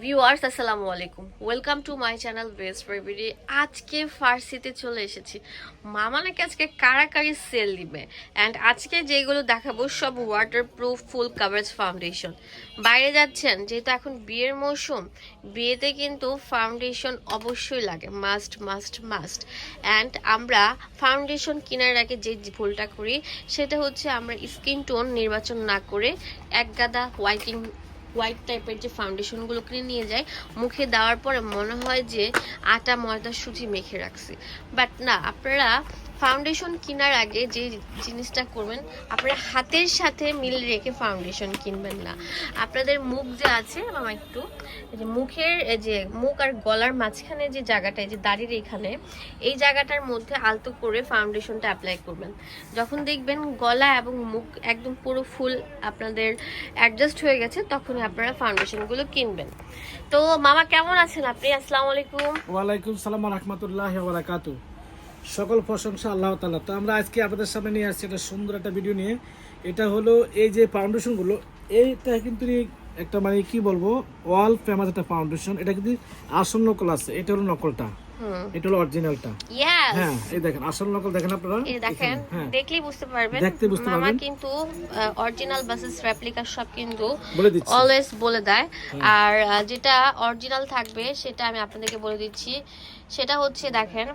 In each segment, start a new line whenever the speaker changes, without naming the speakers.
Viewers, আসসালামু আলাইকুম। Welcome to my channel best বেবিডি আজকে ফার্সিতে চলে এসেছি। মামা নাকি আজকে কারাকারি সেল দিবে। অ্যান্ড আজকে যেগুলো দেখাবো সব waterproof full coverage foundation বাইরে যাচ্ছেন, যেহেতু এখন বিয়ের মৌসুম, বিয়েতে কিন্তু ফাউন্ডেশন অবশ্যই লাগে। মাস্ট মাস্ট মাস্ট অ্যান্ড আমরা ফাউন্ডেশন কেনার আগে যে ভুলটা করি, সেটা হচ্ছে আমরা স্কিন টোন নির্বাচন না করে এক গাদা হোয়াইটিং হোয়াইট টাইপের যে ফাউন্ডেশনগুলো কিনে নিয়ে যায়, মুখে দেওয়ার পরে মনে হয় যে আটা ময়দা সুজি মেখে রাখছি। বাট না, আপনারা ফাউন্ডেশন কেনার আগে যে জিনিসটা করবেন, আপনারা হাতের সাথে মিল রেখে ফাউন্ডেশন কিনবেন না। আপনাদের মুখ যে আছে, মামা একটু যে মুখের যে মুখ আর গলার মাঝখানে যে জায়গাটা যে দাড়ির এখানে, এই জায়গাটার মধ্যে আলতো করে ফাউন্ডেশনটা অ্যাপ্লাই করবেন। যখন দেখবেন গলা এবং মুখ একদম পুরো ফুল আপনাদের অ্যাডজাস্ট হয়ে গেছে তখন আপনারা ফাউন্ডেশনগুলো কিনবেন। তো মামা কেমন আছেন আপনি? আসসালামু আলাইকুম।
ওয়ালাইকুম সালাম রহমতুল্লাহ সকল প্রশংসা আল্লাহ তালা তো আমরা আজকে আপনাদের সামনে নিয়ে আসছি একটা সুন্দর একটা ভিডিও নিয়ে। এটা হলো এই যে ফাউন্ডেশনগুলো এইটা কিন্তু একটা মানে কি বলব ওয়াল ফেমাস একটা ফাউন্ডেশন এটা কিন্তু আসল নকল আছে এটা হলো নকলটা। এটা হলো অরিজিনালটা হ্যাঁ এই দেখেন আসল নকল দেখেন আপনারা?
এই দেখেন
হ্যাঁ।
দেখলেই বুঝতে পারবেন।
দেখতে বুঝতে
মামা কিন্তু অরিজিনাল বাসেস রেপ্লিকা সব কিন্তু
বলে দিচ্ছি।
অলওয়েজ বলে দেয়। আর যেটা অরিজিনাল থাকবে সেটা আমি আপনাদেরকে বলে দিচ্ছি। সেটা হচ্ছে দেখেন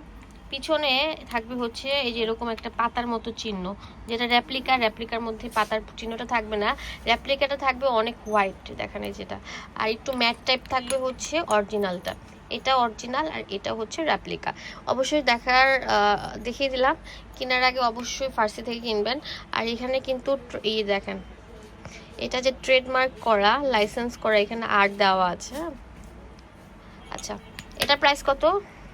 পিছনে থাকবে হচ্ছে এই যে এরকম একটা পাতার মতো চিহ্ন, যেটা রেপ্লিকা রেপ্লিকার মধ্যে পাতার চিহ্নটা থাকবে না। রেপ্লিকাটা থাকবে অনেক হোয়াইট দেখেন এই যেটা। আর একটু ম্যাট টাইপ থাকবে হচ্ছে অরিজিনালটা এটা অরিজিনাল আর এটা হচ্ছে রেপ্লিকা অবশ্যই দেখার দেখিয়ে দিলাম। কেনার আগে অবশ্যই ফার্সি থেকে কিনবেন। আর এখানে কিন্তু এই দেখেন, এটা যে ট্রেডমার্ক করা লাইসেন্স করা এখানে আর্ট দেওয়া আছে? আচ্ছা এটা প্রাইস কত?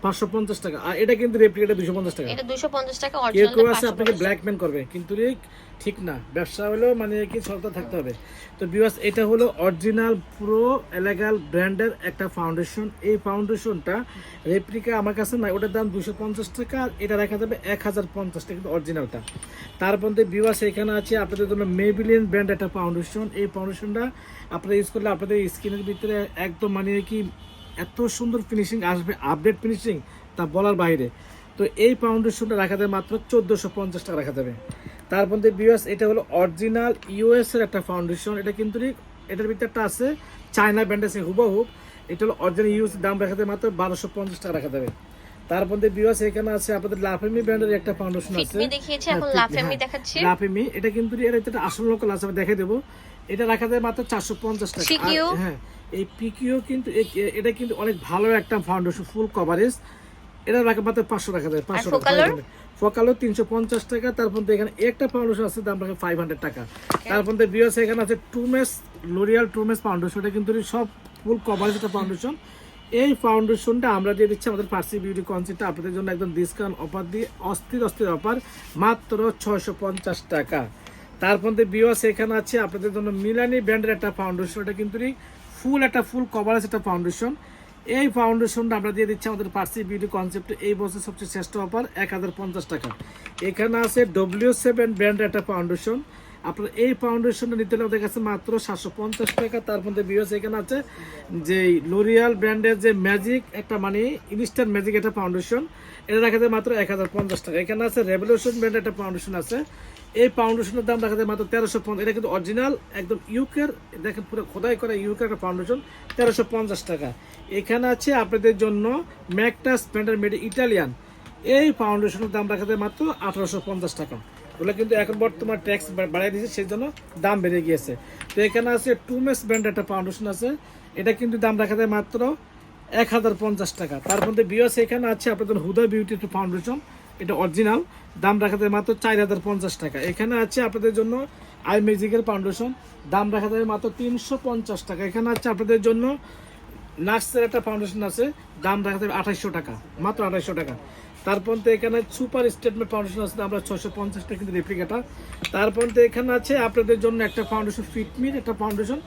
পাঁচশো পঞ্চাশ টাকা। আর এটা কিন্তু রেপ্লিকাটা দুশো পঞ্চাশ টাকা।
এটা দুশো পঞ্চাশ টাকা
কেউ
অরিজিনাল
কেউ আছে আপনাকে ব্ল্যাকমেল করবে। কিন্তু ঠিক না। ব্যবসা হলেও মানে কি সততা থাকতে হবে। তো বিকজ এটা হলো অরিজিনাল পুরো এলাগাল ব্র্যান্ডের একটা ফাউন্ডেশন এই ফাউন্ডেশনটা রেপ্লিকা আমার কাছে নাই। ওটার দাম দুশো পঞ্চাশ টাকা আর এটা রাখা যাবে এক হাজার পঞ্চাশ টাকা কিন্তু অরিজিনালটা তার মধ্যে বিওয়াস এখানে আছে আপনাদের জন্য মেবিলিয়ন ব্র্যান্ড একটা ফাউন্ডেশন এই ফাউন্ডেশনটা আপনারা ইউজ করলে আপনাদের স্কিনের ভিতরে একদম মানে কি এত সুন্দর ফিনিশিং আসবে আপডেট ফিনিশিং তা বলার বাইরে। তো এই ফাউন্ডেশনটা রাখা যাবে মাত্র চোদ্দোশো পঞ্চাশ টাকা রাখা যাবে। তার মধ্যে বিওয়াস এটা হলো অরিজিনাল ইউএস এর একটা ফাউন্ডেশন এটা কিন্তু এটার ভিতরে একটা আছে চায়না ব্র্যান্ড আছে হুবহুব এটা হলো অরিজিনাল ইউএস দাম রাখা যাবে মাত্র বারোশো পঞ্চাশ টাকা রাখা যাবে। তার মধ্যে বিওয়াস এখানে আছে আপনাদের লাফেমি ব্র্যান্ডের একটা ফাউন্ডেশন আছে।
দেখিয়েছি এখন
হ্যাঁ,
লাফেমি
হ্যাঁ,
দেখাচ্ছি।
লাফেমি এটা কিন্তু এর একটা আসল লোকাল আছে আমি দেখে দেবো। এটা রাখা যায় মাত্র চারশো পঞ্চাশ টাকা। হ্যাঁ এই পিকিও কিন্তু এটা কিন্তু অনেক ভালো একটা ফাউন্ডেশন ফুল কভারেজ এটা রাখা মাত্র পাঁচশো টাকা দেয় পাঁচশো টাকা? ফোকালো তিনশো পঞ্চাশ টাকা তার মধ্যে এখানে একটা ফাউন্ডেশন আছে দাম রাখে ফাইভ হান্ড্রেড টাকা। তার মধ্যে বিওস এখানে আছে টুমেস লোরিয়াল টুমেস ফাউন্ডেশন এটা কিন্তু সব ফুল কভারেজ একটা ফাউন্ডেশন এই ফাউন্ডেশনটা আমরা দিয়ে দিচ্ছি আমাদের পার্সি বিউটি কনসেপ্টটা আপনাদের জন্য একদম ডিসকাউন্ট অফার দিয়ে অস্থির অস্থির অফার মাত্র ছয়শো পঞ্চাশ টাকা। তার মধ্যে বিওস এখানে আছে আপনাদের জন্য মিলানি ব্র্যান্ডের একটা ফাউন্ডেশন এটা কিন্তু ফুল, একটা ফুল কভারেজ একটা ফাউন্ডেশন এই ফাউন্ডেশনটা আমরা দিয়ে দিচ্ছি আমাদের পার্সি বিউটি কনসেপ্ট এই বছর সবচেয়ে শ্রেষ্ঠ অফার এক হাজার পঞ্চাশ টাকা। এখানে আছে ডব্লিউ সেভেন ব্র্যান্ড একটা ফাউন্ডেশন আপনার এই ফাউন্ডেশনটা নিতে হলে আমাদের কাছে মাত্র সাতশো পঞ্চাশ টাকা। তার মধ্যে বিএস এখানে আছে যে লোরিয়াল ব্র্যান্ডের যে ম্যাজিক একটা মানে ইনস্ট্যান্ট ম্যাজিক একটা ফাউন্ডেশন এটা দেখা যায় মাত্র এক হাজার পঞ্চাশ টাকা। এখানে আছে রেভলিউশন ব্র্যান্ডের একটা ফাউন্ডেশন আছে। এই ফাউন্ডেশনের দাম রাখা যায় মাত্র তেরোশো পঞ্চাশ। এটা কিন্তু অরিজিনাল একদম ইউকের, দেখেন পুরো খোদাই করা ইউকের একটা ফাউন্ডেশন তেরোশো পঞ্চাশ টাকা। এখানে আছে আপনাদের জন্য ম্যাকটাস ব্র্যান্ডের মেড ইটালিয়ান এই ফাউন্ডেশনের দাম রাখা যায় মাত্র আঠারোশো পঞ্চাশ টাকা। ওগুলো কিন্তু এখন বর্তমান ট্যাক্স বাড়াই দিয়েছে, সেই জন্য দাম বেড়ে গিয়েছে। তো এখানে আছে টুমেস ব্র্যান্ড একটা ফাউন্ডেশন আছে। এটা কিন্তু দাম রাখা যায় মাত্র এক হাজার পঞ্চাশ টাকা। তার মধ্যে বিওস এখানে আছে আপনাদের হুদা বিউটি একটা ফাউন্ডেশন এটা অরিজিনাল দাম রাখা যায় মাত্র চার হাজার পঞ্চাশ টাকা। এখানে আছে আপনাদের জন্য আই ম্যাজিকের ফাউন্ডেশন দাম রাখা যায় মাত্র তিনশো পঞ্চাশ টাকা। এখানে আছে আপনাদের জন্য নার্সের একটা ফাউন্ডেশন আছে। দাম রাখা যাবে আঠাইশশো টাকা। মাত্র আঠাইশশো টাকা। তারপর তো এখানে সুপার স্টেটমেন্ট ফাউন্ডেশন আছে, আমরা ছশো পঞ্চাশটা কিন্তু রেপ্লিকাটা তারপর তো এখানে আছে আপনাদের জন্য একটা ফাউন্ডেশন ফিটমির একটা ফাউন্ডেশন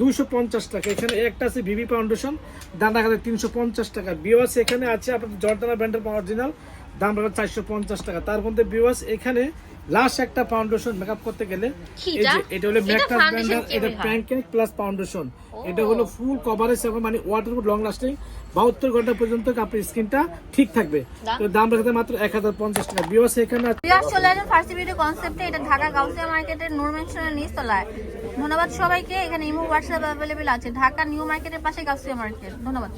দুইশো পঞ্চাশ টাকা। এখানে একটা আছে ভিভি ফাউন্ডেশন দাম রাখা যায় তিনশো পঞ্চাশ টাকা। বিও আছে এখানে আছে আপনাদের জর্দানা ব্র্যান্ডের অরিজিনাল দাম রাখা চারশো পঞ্চাশ টাকা। তার মধ্যে বিওয়াস এখানে লাস্ট একটা ফাউন্ডেশন মেকআপ করতে গেলে
এটা?
হলো ব্লেন্ডার
কি
এটা প্যানকেক প্লাস ফাউন্ডেশন এটা হলো ফুল কভারেজ এবং মানে ওয়াটার লং লাস্টিং বাহাত্তর ঘণ্টা পর্যন্ত আপনার স্কিনটা ঠিক থাকবে। তো দাম রাখতে মাত্র এক হাজার পঞ্চাশ টাকা। বিওয়াস এখানে
চলে আসেন ফার্সি ভিডিও কনসেপ্টে এটা ঢাকা গাউসিয়া মার্কেটের নূর মেনশনের নিচতলায়। ধন্যবাদ সবাইকে। এখানে ইমো হোয়াটসঅ্যাপ অ্যাভেলেবেল আছে। ঢাকা নিউ মার্কেটের পাশে গাউসিয়া মার্কেট। ধন্যবাদ।